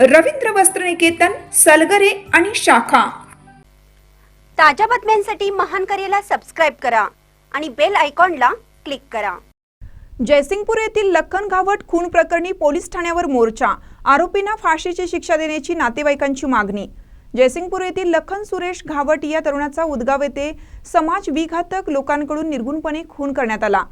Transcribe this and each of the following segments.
रवींद्र वस्त्रनिकेतन सलगरे आणि शाखा. ताज्या बातम्यांसाठी महान करेला सबस्क्राईब करा आणि बेल आयकॉनला क्लिक करा. जयसिंगपूर येथील लखन घावट खून प्रकरणी पोलीस ठाण्यावर मोर्चा. आरोपींना फाशीची शिक्षा देण्याची नातेवाईकांची मागणी. जयसिंगपूर येथील लखन सुरेश घावट या तरुणाचा उदगाव येथे समाज विघातक लोकांकडून निर्गुणपणे खून करण्यात आला.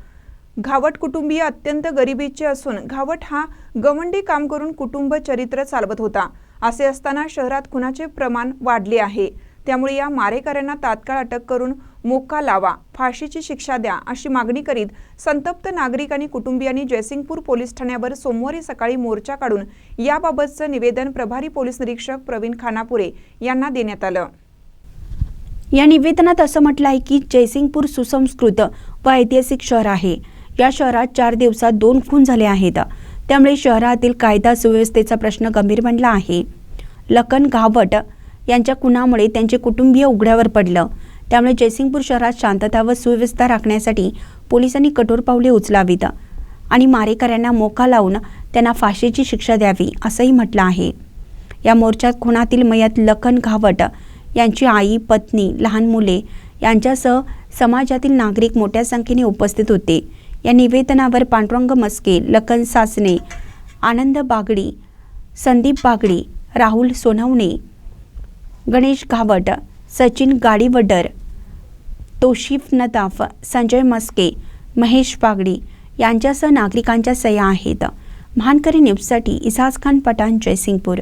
घावट कुटुंबीय अत्यंत गरिबीचे असून घावट हा गवंडी काम करून कुटुंब चरित्र चालवत होता. असे असताना शहरात खुनाचे प्रमाण वाढले आहे. त्यामुळे या मारेकऱ्यांना तात्काळ अटक करून मोक्का लावा फाशीची शिक्षा द्या अशी मागणी करीत संतप्त नागरिक आणि कुटुंबियांनी जयसिंगपूर पोलीस ठाण्यावर सोमवारी सकाळी मोर्चा काढून याबाबतचं निवेदन प्रभारी पोलीस निरीक्षक प्रवीण खानापुरे यांना देण्यात आलं. या निवेदनात असं म्हटलं आहे की जयसिंगपूर सुसंस्कृत व ऐतिहासिक शहर आहे. या शहरात चार दिवसात दोन खून झाले आहेत. त्यामुळे शहरातील कायदा सुव्यवस्थेचा प्रश्न गंभीर बनला आहे. लखन घावट यांच्या खुनामुळे त्यांचे कुटुंबीय उघड्यावर पडलं. त्यामुळे जयसिंगपूर शहरात शांतता व सुव्यवस्था राखण्यासाठी पोलिसांनी कठोर पावले उचलावीत आणि मारेकऱ्यांना मोका लावून त्यांना फाशीची शिक्षा द्यावी असंही म्हटलं आहे. या मोर्चात खुनातील मयत लखन घावट यांची आई पत्नी लहान मुले यांच्यासह समाजातील नागरिक मोठ्या संख्येने उपस्थित होते. या निवेदनावर पांडुरंग मस्के लखन सासने आनंद बागडी संदीप बागडी राहुल सोनवणे गणेश घावट सचिन गाडीवडर तोशिफ नदाफ संजय मस्के महेश बागडी यांच्यासह नागरिकांच्या सह्या आहेत. महानकरी न्यूजसाठी इसाज खान पठाण जयसिंगपूर.